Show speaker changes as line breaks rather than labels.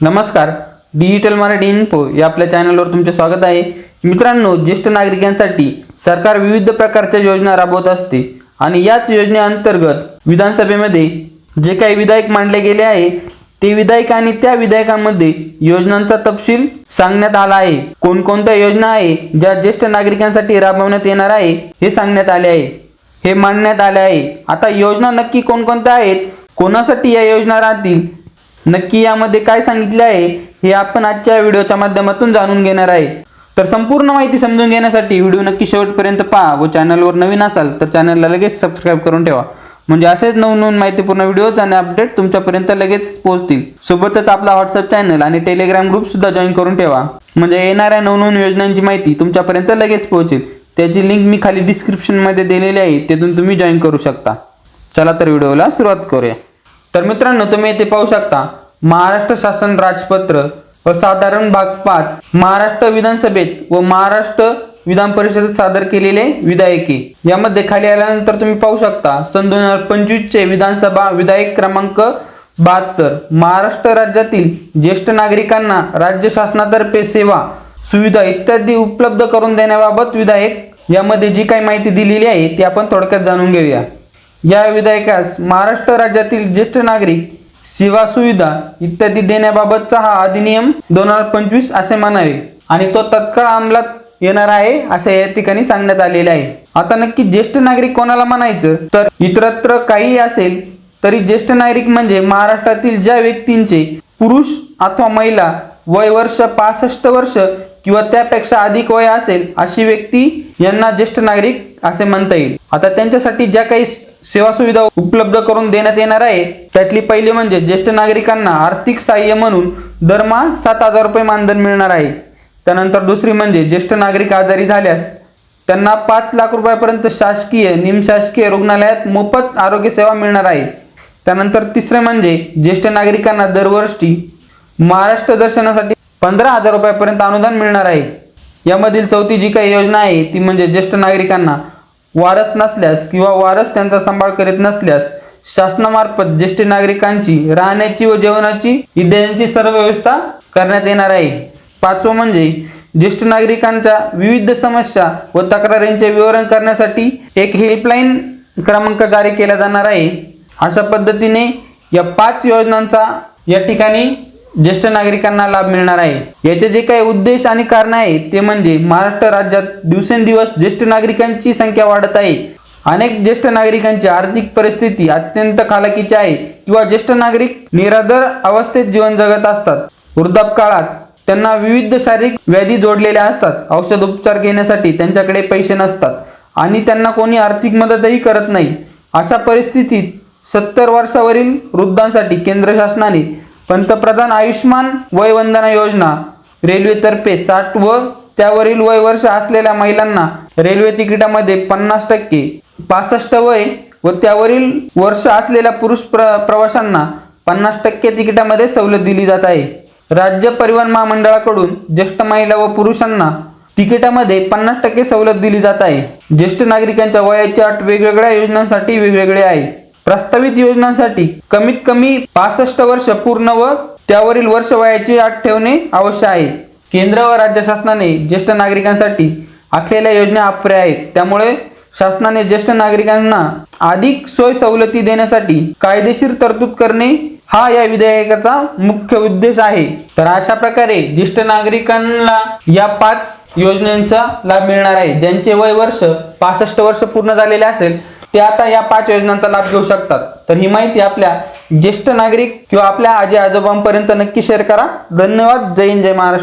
नमस्कार. Digital Marathi info या आपल्या चॅनलवर तुमचे स्वागत आहे. मित्रांनो ज्येष्ठ नागरिकांसाठी सरकार विविध प्रकारच्या योजना राबवत असते आणि याच योजनेअंतर्गत विधानसभेमध्ये जे काही विधायक मांडले गेले आहे ते विधायक आणि त्या विधायकांमध्ये योजनांचा तपशील सांगण्यात आला आहे. कोणकोणत्या योजना आहे ज्या ज्येष्ठ नागरिकांसाठी राबवण्यात येणार आहे हे सांगण्यात आले आहे. हे मांडण्यात आले आहे. आता योजना नक्की कोणकोणत्या आहेत कोणासाठी या योजना राहतील नक्की यामध्ये काय सांगितले आहे हे आपण आजच्या व्हिडिओच्या माध्यमातून जाणून घेणार आहे. तर संपूर्ण माहिती समजून घेण्यासाठी व्हिडिओ नक्की शेवटपर्यंत पहा व चॅनलवर नवीन असाल तर चॅनलला लगेच सबस्क्राईब करून ठेवा. म्हणजे असेच नवनवीन माहितीपूर्ण व्हिडिओज आणि अपडेट तुमच्यापर्यंत लगेच पोहोचतील. सोबतच आपला व्हॉट्सअप चॅनल आणि टेलिग्राम ग्रुप सुद्धा जॉईन करून ठेवा. म्हणजे येणाऱ्या नवनवीन योजनांची माहिती तुमच्यापर्यंत लगेच पोहोचेल. त्याची लिंक मी खाली डिस्क्रिप्शनमध्ये दिलेली आहे तिथून तुम्ही जॉईन करू शकता. चला तर व्हिडिओला सुरुवात करूया. तर मित्रांनो तुम्ही येथे पाहू शकता महाराष्ट्र शासन राजपत्र व साधारण भाग पाच महाराष्ट्र विधानसभेत व महाराष्ट्र विधान परिषदेत सादर केलेले विधायके. यामध्ये खाली आल्यानंतर तुम्ही पाहू शकता सन दोन हजार पंचवीस चे विधानसभा विधायक क्रमांक बहात्तर. महाराष्ट्र राज्यातील ज्येष्ठ नागरिकांना राज्य शासनातर्फे सेवा सुविधा इत्यादी उपलब्ध करून देण्याबाबत विधायक यामध्ये जी काही माहिती दिलेली आहे ती आपण थोडक्यात जाणून घेऊया. या विधायकास महाराष्ट्र राज्यातील ज्येष्ठ नागरिक सेवा सुविधा इत्यादी देण्याबाबतचा हा अधिनियम दोन हजार पंचवीस असे म्हणावे आणि तो तत्काळ अंमलात येणार आहे असे या ठिकाणी सांगण्यात आलेले आहे. आता नक्की ज्येष्ठ नागरिक कोणाला म्हणायचं? तर इतरत्र काही असेल तरी ज्येष्ठ नागरिक म्हणजे महाराष्ट्रातील ज्या व्यक्तींचे पुरुष अथवा महिला वय वर्ष पासष्ट वर्ष किंवा त्यापेक्षा अधिक वय असेल अशी व्यक्ती यांना ज्येष्ठ नागरिक असे म्हणता येईल. आता त्यांच्यासाठी ज्या काही सेवा सुविधा उपलब्ध करून देण्यात येणार आहे. त्यातली पहिली म्हणजे ज्येष्ठ नागरिकांना आर्थिक सहाय्य म्हणून दरमहा सात हजार रुपये मानधन मिळणार आहे. त्यानंतर दुसरी म्हणजे ज्येष्ठ नागरिक आजारी झाल्यास त्यांना पाच लाख रुपयापर्यंत शासकीय निमशासकीय रुग्णालयात मोफत आरोग्य सेवा मिळणार आहे. त्यानंतर तिसरे म्हणजे ज्येष्ठ नागरिकांना दरवर्षी महाराष्ट्र दर्शनासाठी पंधरा हजार रुपयापर्यंत अनुदान मिळणार आहे. यामधील चौथी जी काही योजना आहे ती म्हणजे ज्येष्ठ नागरिकांना वारस नसल्यास किंवा वारस त्यांचा सांभाळ करीत नसल्यास शासनामार्फत ज्येष्ठ नागरिकांची राहण्याची व जेवणाची इत्यादींची सर्व व्यवस्था करण्यात येणार आहे. पाचवं म्हणजे ज्येष्ठ नागरिकांच्या विविध समस्या व तक्रारींचे विवरण करण्यासाठी एक हेल्पलाईन क्रमांक जारी केला जाणार आहे. अशा पद्धतीने या पाच योजनांचा या ठिकाणी ज्येष्ठ नागरिकांना लाभ मिळणार आहे. याचे जे काही उद्देश आणि कारण आहे ते म्हणजे महाराष्ट्र राज्यात दिवसेंदिवस ज्येष्ठ नागरिकांची संख्या वाढत आहे. अनेक ज्येष्ठ नागरिकांची आर्थिक परिस्थिती अत्यंत खालाकीची आहे किंवा ज्येष्ठ नागरिक निराधार अवस्थेत जीवन जगत असतात. वृद्धापकाळात त्यांना विविध शारीरिक व्याधी जोडलेल्या असतात. औषध उपचार घेण्यासाठी त्यांच्याकडे पैसे नसतात आणि त्यांना कोणी आर्थिक मदतही करत नाही. अशा परिस्थितीत सत्तर वर्षावरील वृद्धांसाठी केंद्र शासनाने पंतप्रधान आयुष्मान वय वंदना योजना रेल्वेतर्फे साठ व त्यावरील वय वर्ष असलेल्या महिलांना रेल्वे तिकिटामध्ये पन्नास टक्के पासष्ट वय व त्यावरील वर्ष असलेल्या पुरुष प्र प्रवाशांना पन्नास टक्के तिकिटामध्ये सवलत दिली जात आहे. राज्य परिवहन महामंडळाकडून ज्येष्ठ महिला व पुरुषांना तिकिटामध्ये पन्नास टक्के सवलत दिली जात आहे. ज्येष्ठ नागरिकांच्या वयाची अट वेगवेगळ्या योजनांसाठी वेगवेगळे आहे. प्रस्तावित योजनांसाठी कमीत कमी पासष्ट वर्ष पूर्ण व त्यावरील वर्ष वयाची अट ठेवणे आवश्यक आहे. केंद्र व राज्य शासनाने ज्येष्ठ नागरिकांसाठी आखलेल्या योजना अपुऱ्या आहेत. त्यामुळे शासनाने ज्येष्ठ नागरिकांना अधिक सोय सवलती देण्यासाठी कायदेशीर तरतूद करणे हा या विधेयकाचा मुख्य उद्देश आहे. तर अशा प्रकारे ज्येष्ठ नागरिकांना या पाच योजनांचा लाभ मिळणार आहे. ज्यांचे वय वर्ष पासष्ट वर्ष पूर्ण झालेले असेल ते आता या पाच योजनांचा लाभ घेऊ शकतात. तर ही माहिती आपल्या ज्येष्ठ नागरिक किंवा आपल्या आजी आजोबांपर्यंत नक्की शेअर करा. धन्यवाद. जय हिंद जय महाराष्ट्र.